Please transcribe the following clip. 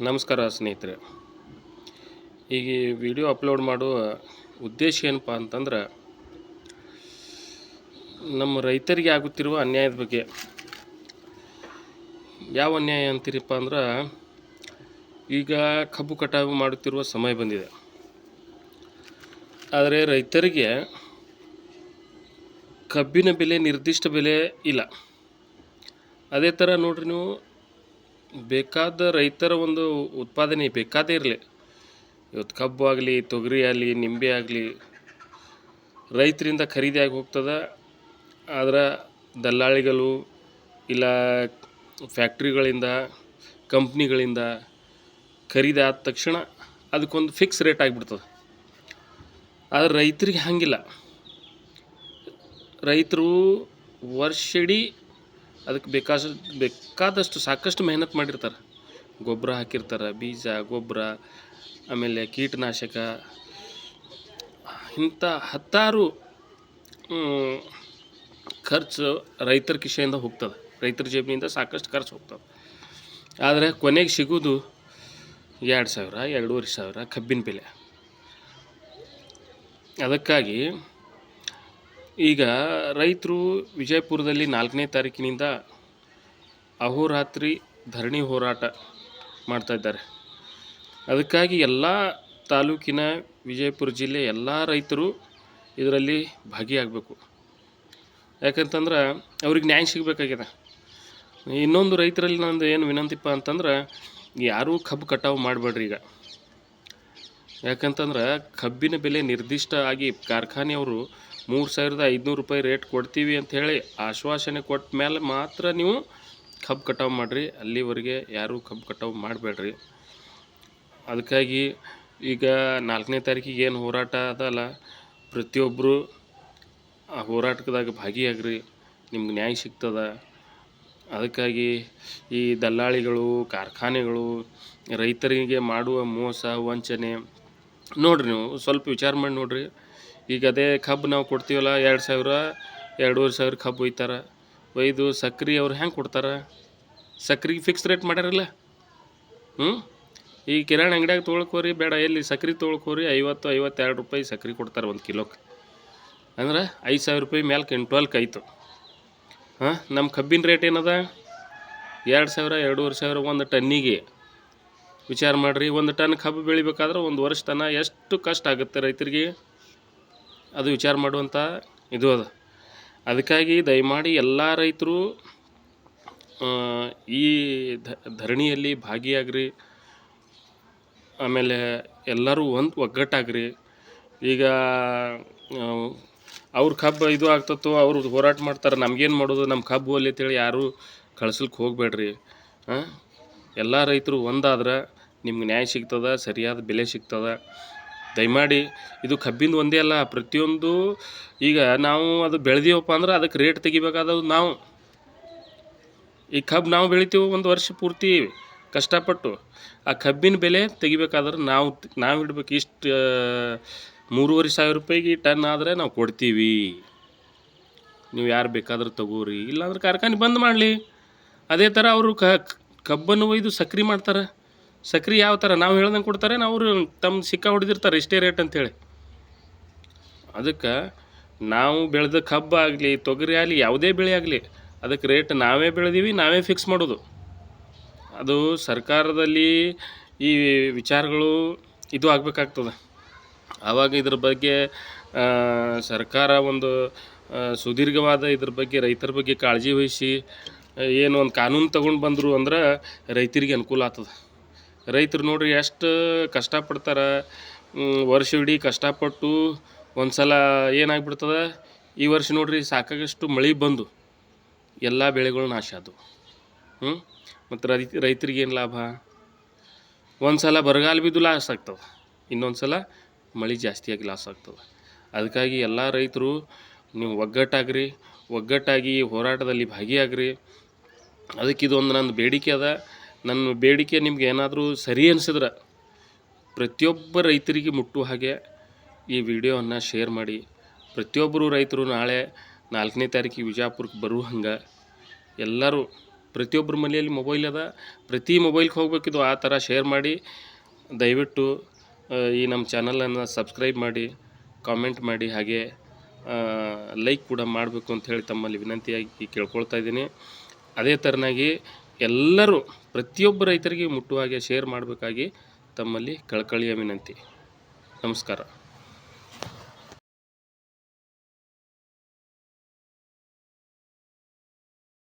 ನಮಸ್ಕಾರ ಸ್ನೇಹಿತರೆ. ಈಗ ವಿಡಿಯೋ ಅಪ್ಲೋಡ್ ಮಾಡುವ ಉದ್ದೇಶ ಏನಪ್ಪ ಅಂತಂದ್ರೆ, ನಮ್ಮ ರೈತರಿಗೆ ಆಗುತ್ತಿರುವ ಅನ್ಯಾಯದ ಬಗ್ಗೆ. ಯಾವ ಅನ್ಯಾಯ ಅಂತೀರಪ್ಪ ಅಂದ್ರೆ, ಈಗ ಕಬ್ಬು ಕಟಾವು ಮಾಡುತ್ತಿರುವ ಸಮಯ ಬಂದಿದೆ. ಆದರೆ ರೈತರಿಗೆ ಕಬ್ಬಿನ ಬೆಲೆ ನಿರ್ದಿಷ್ಟ ಬೆಲೆ ಇಲ್ಲ. ಅದೇ ಥರ ನೋಡ್ರಿ ನೀವು, ಬೇಕಾದ ರೈತರ ಒಂದು ಉತ್ಪಾದನೆ ಬೇಕಾದೇ ಇರಲಿ. ಇವತ್ತು ಕಬ್ಬು ಆಗಲಿ, ತೊಗರಿ ಆಗಲಿ, ನಿಂಬೆ ಆಗಲಿ, ರೈತರಿಂದ ಖರೀದಿಯಾಗಿ ಹೋಗ್ತದೆ. ಆದ್ರೆ ದಲ್ಲಾಳಿಗಳು ಇಲ್ಲ ಫ್ಯಾಕ್ಟ್ರಿಗಳಿಂದ, ಕಂಪ್ನಿಗಳಿಂದ ಖರೀದಿ ಆದ ತಕ್ಷಣ ಅದಕ್ಕೊಂದು ಫಿಕ್ಸ್ ರೇಟ್ ಆಗಿಬಿಡ್ತದೆ. ಆದರೆ ರೈತರಿಗೆ ಹಾಗಿಲ್ಲ. ರೈತರು ವರ್ಷಿಡೀ ಅದಕ್ಕೆ ಬೇಕಾದ ಬೇಕಾದಷ್ಟು ಸಾಕಷ್ಟು ಮೆಹನತ್ ಮಾಡಿರ್ತಾರೆ. ಗೊಬ್ಬರ ಹಾಕಿರ್ತಾರೆ, ಬೀಜ, ಗೊಬ್ಬರ, ಆಮೇಲೆ ಕೀಟನಾಶಕ. ಇಂಥ ಹತ್ತಾರು ಖರ್ಚು ರೈತರ ಕಿಶೆಯಿಂದ ಹೋಗ್ತದೆ. ರೈತರ ಜೇಬಿನಿಂದ ಸಾಕಷ್ಟು ಖರ್ಚು ಹೋಗ್ತದೆ. ಆದರೆ ಕೊನೆಗೆ ಸಿಗೋದು ಎರಡು ಸಾವಿರ, ಎರಡೂವರೆ ಸಾವಿರ ಕಬ್ಬಿನ ಬೆಲೆ. ಅದಕ್ಕಾಗಿ ಈಗ ರೈತರು ವಿಜಯಪುರದಲ್ಲಿ ನಾಲ್ಕನೇ ತಾರೀಕಿನಿಂದ ಅಹೋರಾತ್ರಿ ಧರಣಿ ಹೋರಾಟ ಮಾಡ್ತಾ ಇದ್ದಾರೆ. ಅದಕ್ಕಾಗಿ ಎಲ್ಲ ತಾಲೂಕಿನ ವಿಜಯಪುರ ಜಿಲ್ಲೆ ಎಲ್ಲ ರೈತರು ಇದರಲ್ಲಿ ಭಾಗಿಯಾಗಬೇಕು. ಯಾಕಂತಂದ್ರೆ ಅವ್ರಿಗೆ ನ್ಯಾಯ ಸಿಗಬೇಕಾಗಿದೆ. ಇನ್ನೊಂದು ರೈತರಲ್ಲಿ ನಂದು ಏನು ವಿನಂತಿಪ್ಪ ಅಂತಂದ್ರೆ ಯಾರೂ ಕಬ್ಬು ಕಟಾವು ಮಾಡಬೇಡ್ರಿ ಈಗ. ಯಾಕಂತಂದ್ರೆ ಕಬ್ಬಿನ ಬೆಲೆ ನಿರ್ದಿಷ್ಟ ಆಗಿ ಕಾರ್ಖಾನೆಯವರು ಮೂರು ಸಾವಿರದ ಐದುನೂರು ರೂಪಾಯಿ ರೇಟ್ ಕೊಡ್ತೀವಿ ಅಂತ ಹೇಳಿ ಆಶ್ವಾಸನೆ ಕೊಟ್ಟ ಮೇಲೆ ಮಾತ್ರ ನೀವು ಕಬ್ಬು ಕಟಾವು ಮಾಡಿರಿ. ಅಲ್ಲಿವರೆಗೆ ಯಾರೂ ಕಬ್ಬು ಕಟಾವು ಮಾಡಬೇಡ್ರಿ. ಅದಕ್ಕಾಗಿ ಈಗ ನಾಲ್ಕನೇ ತಾರೀಕಿಗೆ ಏನು ಹೋರಾಟ ಅದಲ್ಲ ಪ್ರತಿಯೊಬ್ಬರು ಆ ಹೋರಾಟದಾಗ ಭಾಗಿಯಾಗ್ರಿ. ನಿಮ್ಗೆ ನ್ಯಾಯ ಸಿಗ್ತದೆ. ಅದಕ್ಕಾಗಿ ಈ ದಲ್ಲಾಳಿಗಳು, ಕಾರ್ಖಾನೆಗಳು, ರೈತರಿಗೆ ಮಾಡುವ ಮೋಸ, ವಂಚನೆ ನೋಡಿರಿ ನೀವು. ಸ್ವಲ್ಪ ವಿಚಾರ ಮಾಡಿ ನೋಡ್ರಿ. ಈಗ ಅದೇ ಕಬ್ಬು ನಾವು ಕೊಡ್ತೀವಲ್ಲ ಎರಡು ಸಾವಿರ, ಎರಡೂವರೆ ಸಾವಿರ ಕಬ್ಬು ಒಯ್ತಾರೆ ಒಯ್ದು ಸಕ್ರೆ ಅವ್ರು ಹೆಂಗೆ ಕೊಡ್ತಾರೆ? ಸಕ್ರೆಗೆ ಫಿಕ್ಸ್ ರೇಟ್ ಮಾಡ್ಯಾರಲ್ಲ? ಹ್ಞೂ ಈ ಕಿರಾಣಿ ಅಂಗಡಿಯಾಗ ತೊಳ್ಕೋರಿ ಬೇಡ, ಎಲ್ಲಿ ಸಕ್ರೆ ತೊಳ್ಕೋರಿ ಐವತ್ತು, ಐವತ್ತೆರಡು ರೂಪಾಯಿ ಸಕ್ರೆ ಕೊಡ್ತಾರೆ ಒಂದು ಕಿಲೋಕ್ಕೆ ಅಂದ್ರೆ ಐದು ಸಾವಿರ ರೂಪಾಯಿ ಮೇಲೆ ಕ್ವಿಂಟಲ್ಕ್ ಆಯಿತು ಹಾಂ ನಮ್ಮ ಕಬ್ಬಿನ ರೇಟ್ ಏನದ? ಎರಡು ಸಾವಿರ, ಎರಡೂವರೆ ಸಾವಿರ ಒಂದು ಟನ್ನಿಗೆ. ವಿಚಾರ ಮಾಡಿರಿ, ಒಂದು ಟನ್ ಕಬ್ಬು ಬೆಳಿಬೇಕಾದ್ರೆ ಒಂದು ವರ್ಷ ತನ ಎಷ್ಟು ಕಷ್ಟ ಆಗುತ್ತೆ ರೈತರಿಗೆ? ಅದು ವಿಚಾರ ಮಾಡುವಂಥ ಇದು ಅದ. ಅದಕ್ಕಾಗಿ ದಯಮಾಡಿ ಎಲ್ಲ ರೈತರು ಈ ಧರಣಿಯಲ್ಲಿ ಭಾಗಿಯಾಗ್ರಿ. ಆಮೇಲೆ ಎಲ್ಲರೂ ಒಂದು ಒಗ್ಗಟ್ಟಾಗ್ರಿ. ಈಗ ಅವ್ರ ಕಬ್ಬು ಇದು ಆಗ್ತತ್ತೋ, ಅವರು ಹೋರಾಟ ಮಾಡ್ತಾರೆ, ನಮ್ಗೇನು ಮಾಡೋದು? ನಮ್ಮ ಕಬ್ಬು ಅಲ್ಲಿ ಅಂತೇಳಿ ಯಾರೂ ಕಳ್ಸಲಿಕ್ಕೆ ಹೋಗಬೇಡ್ರಿ. ಹಾಂ ಎಲ್ಲ ರೈತರು ಒಂದಾದ್ರೆ ನಿಮ್ಗೆ ನ್ಯಾಯ ಸಿಗ್ತದೆ, ಸರಿಯಾದ ಬೆಲೆ ಸಿಗ್ತದೆ. ದಯಮಾಡಿ ಇದು ಕಬ್ಬಿಂದು ಒಂದೇ ಅಲ್ಲ, ಪ್ರತಿಯೊಂದು ಈಗ ನಾವು ಅದು ಬೆಳೆದೀವಪ್ಪ ಅಂದ್ರೆ ಅದಕ್ಕೆ ರೇಟ್ ತೆಗಿಬೇಕಾದವು ನಾವು. ಈ ಕಬ್ಬು ನಾವು ಬೆಳಿತೀವಿ ಒಂದು ವರ್ಷ ಪೂರ್ತಿ ಕಷ್ಟಪಟ್ಟು. ಆ ಕಬ್ಬಿನ ಬೆಲೆ ತೆಗಿಬೇಕಾದ್ರೆ ನಾವು ನಾವು ಇಡ್ಬೇಕು ಇಷ್ಟು ಮೂರುವರೆ ಸಾವಿರ ರೂಪಾಯಿಗೆ ಟನ್ ಆದರೆ ನಾವು ಕೊಡ್ತೀವಿ. ನೀವು ಯಾರು ಬೇಕಾದರೂ ತಗೋರಿ, ಇಲ್ಲಾಂದ್ರೆ ಕಾರ್ಖಾನೆ ಬಂದ್ ಮಾಡಲಿ. ಅದೇ ಥರ ಅವರು ಕಬ್ಬನ್ನು ಒಯ್ದು ಸಕ್ರೆ ಮಾಡ್ತಾರೆ. ಸಕ್ರೆ ಯಾವ ಥರ ನಾವು ಹೇಳ್ದಂಗೆ ಕೊಡ್ತಾರೆ ಅವರು ತಮ್ಮ ಸಿಕ್ಕ ಹೊಡೆದಿರ್ತಾರೆ, ಇಷ್ಟೇ ರೇಟ್ ಅಂತೇಳಿ ಅದಕ್ಕೆ ನಾವು ಬೆಳೆದ ಕಬ್ಬು ಆಗಲಿ, ತೊಗರಿ ಆಗಲಿ, ಯಾವುದೇ ಬೆಳೆ ಆಗಲಿ ಅದಕ್ಕೆ ರೇಟ್ ನಾವೇ ಬೆಳೆದೀವಿ, ನಾವೇ ಫಿಕ್ಸ್ ಮಾಡೋದು. ಅದು ಸರ್ಕಾರದಲ್ಲಿ ಈ ವಿಚಾರಗಳು ಇದು ಆಗಬೇಕಾಗ್ತದೆ. ಆವಾಗ ಇದ್ರ ಬಗ್ಗೆ ಸರ್ಕಾರ ಒಂದು ಸುದೀರ್ಘವಾದ ಇದ್ರ ಬಗ್ಗೆ, ರೈತರ ಬಗ್ಗೆ ಕಾಳಜಿ ವಹಿಸಿ ಏನು ಒಂದು ಕಾನೂನು ತಗೊಂಡು ಬಂದರು ಅಂದ್ರೆ ರೈತರಿಗೆ ಅನುಕೂಲ ಆಗ್ತದೆ. ರೈತರು ನೋಡ್ರಿ ಎಷ್ಟು ಕಷ್ಟಪಡ್ತಾರೆ ವರ್ಷ ಇಡೀ ಕಷ್ಟಪಟ್ಟು ಒಂದು ಸಲ ಏನಾಗ್ಬಿಡ್ತದೆ? ಈ ವರ್ಷ ನೋಡ್ರಿ ಸಾಕಾಗಷ್ಟು ಮಳೆ ಬಂದು ಎಲ್ಲ ಬೆಳೆಗಳು ನಾಶ ಅದು ಹ್ಞೂ ಮತ್ತು ರೈ ರೈತರಿಗೆ ಏನು ಲಾಭ? ಒಂದು ಸಲ ಬರಗಾಲ ಬಿದ್ದು ಲಾಸ್ ಆಗ್ತವೆ ಇನ್ನೊಂದು ಸಲ ಮಳೆ ಜಾಸ್ತಿಯಾಗಿ ಲಾಸ್ ಆಗ್ತದೆ. ಅದಕ್ಕಾಗಿ ಎಲ್ಲ ರೈತರು ನೀವು ಒಗ್ಗಟ್ಟಾಗ್ರಿ, ಒಗ್ಗಟ್ಟಾಗಿ ಹೋರಾಟದಲ್ಲಿ ಭಾಗಿಯಾಗ್ರಿ. ಅದಕ್ಕೆ ಇದೊಂದು ನನ್ನ ಬೇಡಿಕೆ ಅದ. ನನ್ನ ಬೇಡಿಕೆ ನಿಮ್ಗೆ ಏನಾದರೂ ಸರಿ ಅನಿಸಿದ್ರೆ ಪ್ರತಿಯೊಬ್ಬ ರೈತರಿಗೆ ಮುಟ್ಟುವ ಹಾಗೆ ಈ ವಿಡಿಯೋವನ್ನು ಶೇರ್ ಮಾಡಿ. ಪ್ರತಿಯೊಬ್ಬರು ರೈತರು ನಾಳೆ ನಾಲ್ಕನೇ ತಾರೀಕಿಗೆ ವಿಜಾಪುರಕ್ಕೆ ಬರುವ ಹಂಗೆ ಎಲ್ಲರೂ ಪ್ರತಿಯೊಬ್ಬರ ಮನೆಯಲ್ಲಿ ಮೊಬೈಲ್ ಅದ. ಪ್ರತಿ ಮೊಬೈಲ್ಗೆ ಹೋಗ್ಬೇಕಿದು ಆ ಥರ ಶೇರ್ ಮಾಡಿ. ದಯವಿಟ್ಟು ಈ ನಮ್ಮ ಚಾನಲನ್ನು ಸಬ್ಸ್ಕ್ರೈಬ್ ಮಾಡಿ ಕಾಮೆಂಟ್ ಮಾಡಿ, ಹಾಗೆ ಲೈಕ್ ಕೂಡ ಮಾಡಬೇಕು ಅಂತ ಹೇಳಿ ತಮ್ಮಲ್ಲಿ ವಿನಂತಿಯಾಗಿ ಕೇಳ್ಕೊಳ್ತಾ ಇದ್ದೀನಿ. ಅದೇ ಥರನಾಗಿ ಎಲ್ಲರೂ ಪ್ರತಿಯೊಬ್ಬ ರೈತರಿಗೆ ಮುಟ್ಟುವ ಹಾಗೆ ಶೇರ್ ಮಾಡಬೇಕಾಗಿ ತಮ್ಮಲ್ಲಿ ಕಳಕಳಿಯ ವಿನಂತಿ ನಮಸ್ಕಾರ.